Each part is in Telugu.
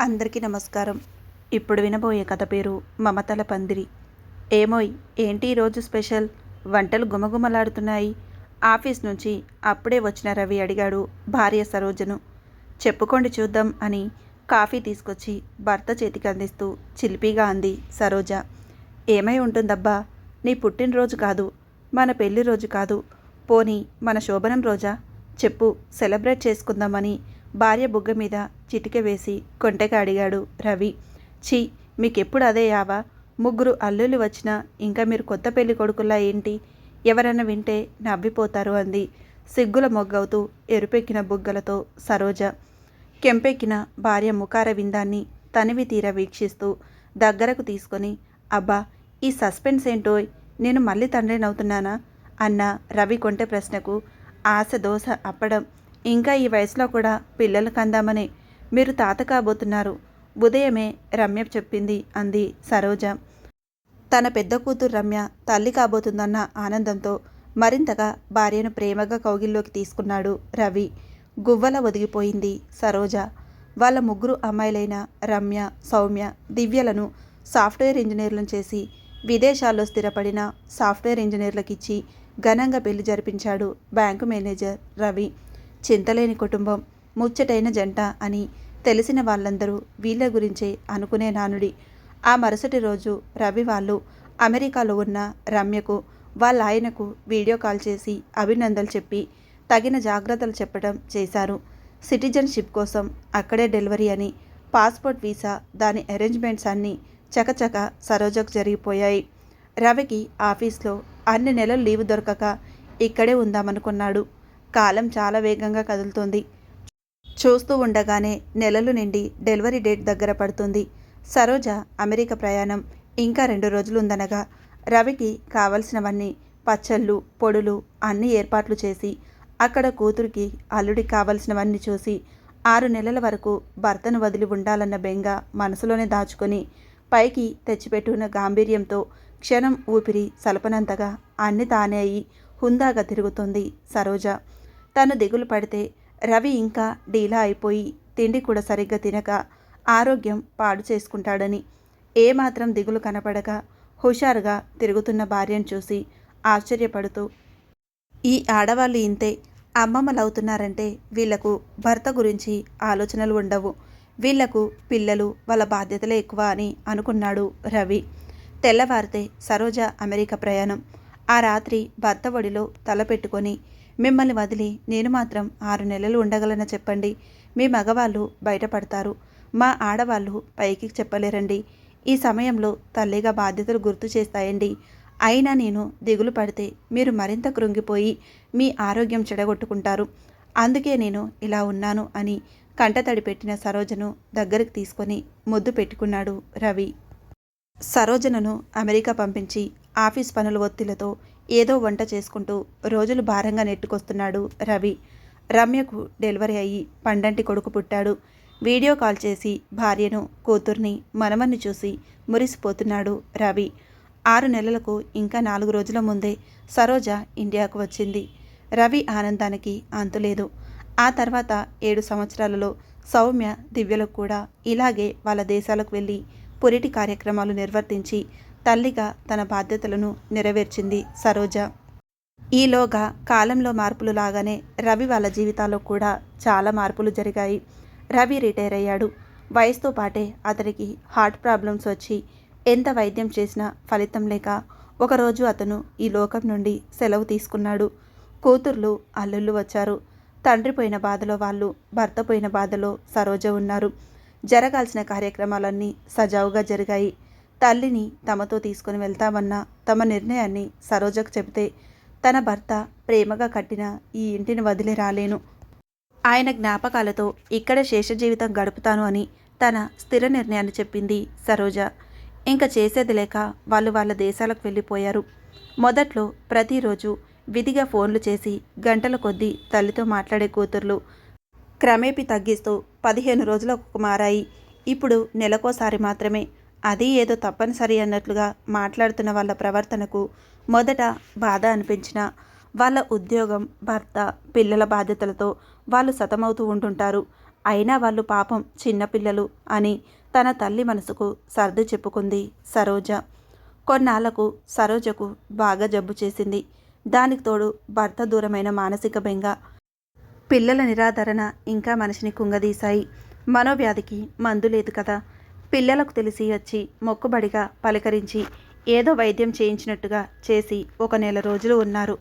అందరికీ నమస్కారం. ఇప్పుడు వినబోయే కథ పేరు మమతల పందిరి. ఏమోయ్ ఏంటి ఈరోజు స్పెషల్? వంటలు గుమగుమలాడుతున్నాయి. ఆఫీస్ నుంచి అప్పుడే వచ్చిన రవి అడిగాడు భార్య సరోజను. చెప్పుకోండి చూద్దాం అని కాఫీ తీసుకొచ్చి భర్త చేతికి అందిస్తూ చిలిపిగా అంది సరోజ. ఏమై ఉంటుందబ్బా నీ పుట్టినరోజు కాదు మన పెళ్ళి రోజు కాదు. పోనీ మన శోభనం రోజా? చెప్పు సెలబ్రేట్ చేసుకుందామని భార్య బుగ్గ మీద చిటిక వేసి కొంటెగా అడిగాడు రవి. ఛీ మీకెప్పుడు అదే యావా? ముగ్గురు అల్లులు వచ్చినా ఇంకా మీరు కొత్త పెళ్ళి కొడుకులా ఏంటి? ఎవరన్నా వింటే నవ్విపోతారు అంది. సిగ్గుల మొగ్గవుతూ ఎరుపెక్కిన బుగ్గలతో సరోజ. కెంపెక్కిన భార్య ముఖార విందాన్ని తనివి తీర వీక్షిస్తూ దగ్గరకు తీసుకొని అబ్బా ఈ సస్పెన్స్ ఏంటోయ్? నేను మళ్ళీ తండ్రినవుతున్నానా అన్న రవి కొంటె ప్రశ్నకు ఆశ దోశ అప్పడం ఇంకా ఈ వయసులో కూడా పిల్లలు కందామని మీరు తాత కాబోతున్నారు. ఉదయమే రమ్య చెప్పింది అంది సరోజ. తన పెద్ద కూతురు రమ్య తల్లి కాబోతుందన్న ఆనందంతో మరింతగా భార్యను ప్రేమగా కౌగిల్లోకి తీసుకున్నాడు రవి. గువ్వల ఒదిగిపోయింది సరోజ. వాళ్ళ ముగ్గురు అమ్మాయిలైన రమ్య సౌమ్య దివ్యలను సాఫ్ట్వేర్ ఇంజనీర్లను చేసి విదేశాల్లో స్థిరపడిన సాఫ్ట్వేర్ ఇంజనీర్లకిచ్చి ఘనంగా పెళ్ళి జరిపించాడు బ్యాంకు మేనేజర్ రవి. చింతలేని కుటుంబం ముచ్చటైన జంట అని తెలిసిన వాళ్ళందరూ వీళ్ళ గురించే అనుకునే నానుడి. ఆ మరుసటి రోజు రవి వాళ్ళు అమెరికాలో ఉన్న రమ్యకు వాళ్ళ ఆయనకు వీడియో కాల్ చేసి అభినందనలు చెప్పి తగిన జాగ్రత్తలు చెప్పడం చేశారు. సిటిజన్షిప్ కోసం అక్కడే డెలివరీ అని పాస్పోర్ట్ వీసా దాని అరేంజ్మెంట్స్ అన్నీ చకచక సరోజకు జరిగిపోయాయి. రవికి ఆఫీస్లో అన్ని నెలలు లీవ్ దొరకక ఇక్కడే ఉందామనుకున్నాడు. కాలం చాలా వేగంగా కదులుతోంది. చూస్తూ ఉండగానే నెలలు నిండి డెలివరీ డేట్ దగ్గర పడుతుంది. సరోజ అమెరికా ప్రయాణం ఇంకా రెండు రోజులు ఉందనగా రవికి కావలసినవన్నీ పచ్చళ్ళు పొడులు అన్ని ఏర్పాట్లు చేసి అక్కడ కూతురికి అల్లుడికి కావలసినవన్నీ చూసి ఆరు నెలల వరకు భర్తను వదిలి ఉండాలన్న బెంగ మనసులోనే దాచుకొని పైకి తెచ్చిపెట్టుకున్న గాంభీర్యంతో క్షణం ఊపిరి సలపనంతగా అన్ని తానే అయి హుందాగా తిరుగుతుంది సరోజ. తను దిగులు పడితే రవి ఇంకా డీలా అయిపోయి తిండి కూడా సరిగ్గా తినక ఆరోగ్యం పాడు చేసుకుంటాడని. ఏమాత్రం దిగులు కనపడక హుషారుగా తిరుగుతున్న భార్యను చూసి ఆశ్చర్యపడుతూ ఈ ఆడవాళ్ళు ఇంతే అమ్మమ్మలవుతున్నారంటే వీళ్ళకు భర్త గురించి ఆలోచనలు ఉండవు. వీళ్ళకు పిల్లలు వాళ్ళ బాధ్యతలే ఎక్కువ అని అనుకున్నాడు రవి. తెల్లవారితే సరోజ అమెరికా ప్రయాణం. ఆ రాత్రి భర్త ఒడిలో తలపెట్టుకొని మిమ్మల్ని వదిలి నేను మాత్రం ఆరు నెలలు ఉండగలన చెప్పండి. మీ మగవాళ్ళు బయటపడతారు. మా ఆడవాళ్ళు పైకి చెప్పలేరండి. ఈ సమయంలో తల్లిగా బాధ్యతలు గుర్తు చేస్తాయండి. అయినా నేను దిగులు పడితే మీరు మరింత కృంగిపోయి మీ ఆరోగ్యం చెడగొట్టుకుంటారు. అందుకే నేను ఇలా ఉన్నాను అని కంటతడి పెట్టిన సరోజను దగ్గరికి తీసుకొని ముద్దు పెట్టుకున్నాడు రవి. సరోజనను అమెరికా పంపించి ఆఫీస్ పనుల ఒత్తిళ్ళతో ఏదో వంట చేసుకుంటూ రోజులు భారంగా నెట్టుకొస్తున్నాడు రవి. రమ్యకు డెలివరీ అయ్యి పండంటి కొడుకు పుట్టాడు. వీడియో కాల్ చేసి భార్యను కూతుర్ని మనమన్ని చూసి మురిసిపోతున్నాడు రవి. ఆరు నెలలకు ఇంకా నాలుగు రోజుల ముందే సరోజ ఇండియాకు వచ్చింది. రవి ఆనందానికి అంతులేదు ఆ తర్వాత ఏడు సంవత్సరాలలో సౌమ్య దివ్యలకు కూడా ఇలాగే వాళ్ళ దేశాలకు వెళ్ళి పురిటి కార్యక్రమాలు నిర్వర్తించి తల్లిగా తన బాధ్యతలను నెరవేర్చింది సరోజ. ఈలోగా కాలంలో మార్పులు లాగానే రవి వాళ్ళ జీవితాల్లో కూడా చాలా మార్పులు జరిగాయి. రవి రిటైర్ అయ్యాడు. వయసుతో పాటే అతనికి హార్ట్ ప్రాబ్లమ్స్ వచ్చి ఎంత వైద్యం చేసినా ఫలితం లేక ఒకరోజు అతను ఈ లోకం నుండి సెలవు తీసుకున్నాడు. కూతుర్లు అల్లుళ్ళు వచ్చారు. తండ్రి పోయిన బాధలో వాళ్ళు భర్త పోయిన బాధలో సరోజ ఉన్నారు. జరగాల్సిన కార్యక్రమాలన్నీ సజావుగా జరిగాయి. తల్లిని తమతో తీసుకుని వెళ్తామన్న తమ నిర్ణయాన్ని సరోజకు చెబితే తన భర్త ప్రేమగా కట్టిన ఈ ఇంటిని వదిలి రాలేను. ఆయన జ్ఞాపకాలతో ఇక్కడ శేష జీవితం గడుపుతాను అని తన స్థిర నిర్ణయాన్ని చెప్పింది సరోజ. ఇంకా చేసేది లేక వాళ్ళు వాళ్ళ దేశాలకు వెళ్ళిపోయారు. మొదట్లో ప్రతిరోజు విధిగా ఫోన్లు చేసి గంటల కొద్దీ తల్లితో మాట్లాడే కూతుర్లు క్రమేపీ తగ్గిస్తూ పదిహేను రోజులకు మారాయి. ఇప్పుడు నెలకోసారి మాత్రమే అది ఏదో తప్పనిసరి అన్నట్లుగా మాట్లాడుతున్న వాళ్ళ ప్రవర్తనకు మొదట బాధ అనిపించిన వాళ్ళ ఉద్యోగం భర్త పిల్లల బాధ్యతలతో వాళ్ళు సతమవుతూ ఉంటుంటారు. అయినా వాళ్ళు పాపం చిన్నపిల్లలు అని తన తల్లి మనసుకు సర్ది చెప్పుకుంది సరోజ. కొన్నాళ్ళకు సరోజకు బాగా జబ్బు చేసింది. దానికి తోడు భర్త దూరమైన మానసిక బెంగ. పిల్లల నిరాదరణ ఇంకా మనిషిని కుంగదీశాయి. మనోవ్యాధికి మందు లేదు కదా. పిల్లలకు తెలిసి వచ్చి మొక్కుబడిగా పలకరించి ఏదో వైద్యం చేయించినట్టుగా చేసి ఒక నెల రోజులు ఉన్నారు.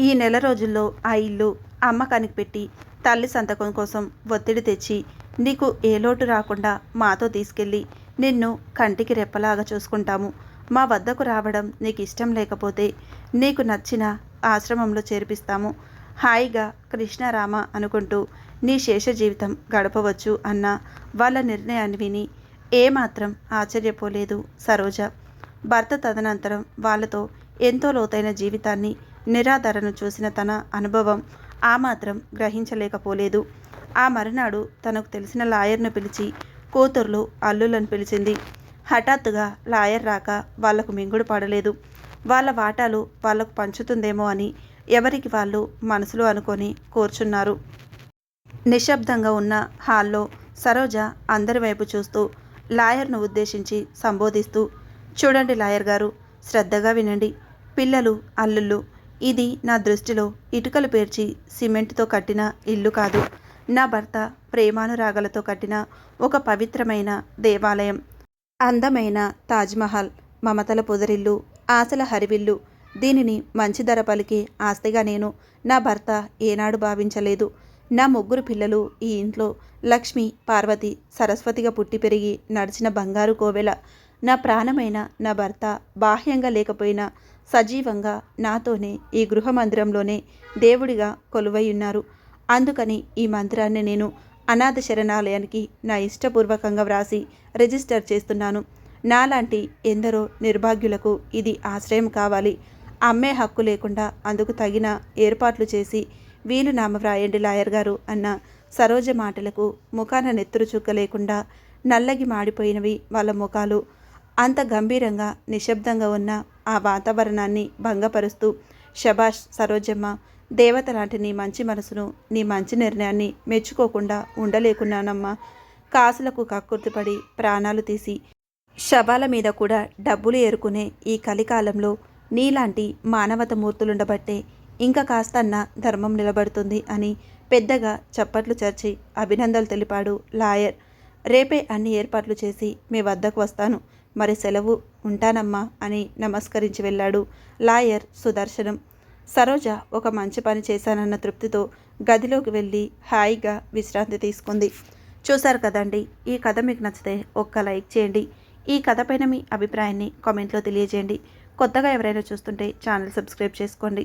ఈ నెల రోజుల్లో ఆ ఇల్లు అమ్మకానికి పెట్టి తల్లి సంతకం కోసం ఒత్తిడి తెచ్చి నీకు ఏ లోటు రాకుండా మాతో తీసుకెళ్ళి నిన్ను కంటికి రెప్పలాగా చూసుకుంటాము. మా వద్దకు రావడం నీకు ఇష్టం లేకపోతే నీకు నచ్చిన ఆశ్రమంలో చేర్పిస్తాము. హాయిగా కృష్ణరామ అనుకుంటూ నీ శేష జీవితం గడపవచ్చు అన్న వాళ్ళ నిర్ణయాన్ని విని ఏమాత్రం ఆశ్చర్యపోలేదు సరోజ. భర్త తదనంతరం వాళ్ళతో ఎంతో లోతైన జీవితాన్ని నిరాధరను చూసిన తన అనుభవం ఆ మాత్రం గ్రహించలేకపోలేదు. ఆ మరునాడు తనకు తెలిసిన లాయర్ను పిలిచి కూతుర్లు అల్లులను పిలిచింది. హఠాత్తుగా లాయర్ రాక వాళ్ళకు మింగుడు పడలేదు. వాళ్ళ వాటాలు వాళ్ళకు పంచుతుందేమో అని ఎవరికి వాళ్ళు మనసులో అనుకొని కూర్చున్నారు. నిశ్శబ్దంగా ఉన్న హాల్లో సరోజ అందరి వైపు చూస్తూ లాయర్ను ఉద్దేశించి సంబోధిస్తూ చూడండి లాయర్ గారు శ్రద్ధగా వినండి. పిల్లలు అల్లుళ్ళు ఇది నా దృష్టిలో ఇటుకలు పేర్చి సిమెంట్తో కట్టిన ఇల్లు కాదు. నా భర్త ప్రేమానురాగాలతో కట్టిన ఒక పవిత్రమైన దేవాలయం. అందమైన తాజ్మహల్ మమతల పొదరిల్లు ఆశల హరివిల్లు. దీనిని మంచి ధర పలికి ఆస్తిగా నేను నా భర్త ఏనాడు భావించలేదు. నా ముగ్గురు పిల్లలు ఈ ఇంట్లో లక్ష్మి పార్వతి సరస్వతిగా పుట్టి పెరిగి నడిచిన బంగారు కోవెల. నా ప్రాణమైన నా భర్త బాహ్యంగా లేకపోయినా సజీవంగా నాతోనే ఈ గృహ మందిరంలోనే దేవుడిగా కొలువై ఉన్నారు. అందుకని ఈ మందిరాన్ని నేను అనాథ శరణాలయానికి నా ఇష్టపూర్వకంగా వ్రాసి రిజిస్టర్ చేస్తున్నాను. నాలాంటి ఎందరో నిర్భాగ్యులకు ఇది ఆశ్రయం కావాలి. అమ్మే హక్కు లేకుండా అందుకు తగిన ఏర్పాట్లు చేసి వీలు నామ వ్రాయండి లాయర్ గారు అన్న సరోజ మాటలకు ముఖాన నెత్తురు చుక్క లేకుండా నల్లగి మాడిపోయినవి వాళ్ళ ముఖాలు. అంత గంభీరంగా నిశ్శబ్దంగా ఉన్న ఆ వాతావరణాన్ని భంగపరుస్తూ శబాష్ సరోజమ్మ దేవత లాంటి నీ మంచి మనసును నీ మంచి నిర్ణయాన్ని మెచ్చుకోకుండా ఉండలేకున్నానమ్మా. కాసులకు కక్కుర్తిపడి ప్రాణాలు తీసి శవాల మీద కూడా డబ్బులు ఏరుకునే ఈ కలికాలంలో నీలాంటి మానవత మూర్తులుండబట్టే ఇంకా కాస్తన్న ధర్మం నిలబడుతుంది అని పెద్దగా చప్పట్లు చర్చి అభినందనలు తెలిపాడు లాయర్. రేపే అన్ని ఏర్పాట్లు చేసి మీ వద్దకు వస్తాను. మరి సెలవు ఉంటానమ్మా అని నమస్కరించి వెళ్ళాడు లాయర్ సుదర్శనం. సరోజ ఒక మంచి పని చేశానన్న తృప్తితో గదిలోకి వెళ్ళి హాయిగా విశ్రాంతి తీసుకుంది. చూశారు కదండి ఈ కథ మీకు నచ్చితే ఒక్క లైక్ చేయండి. ఈ కథ పైన మీ అభిప్రాయాన్ని కామెంట్లో తెలియజేయండి. కొత్తగా ఎవరైనా చూస్తుంటే ఛానల్ సబ్స్క్రైబ్ చేసుకోండి.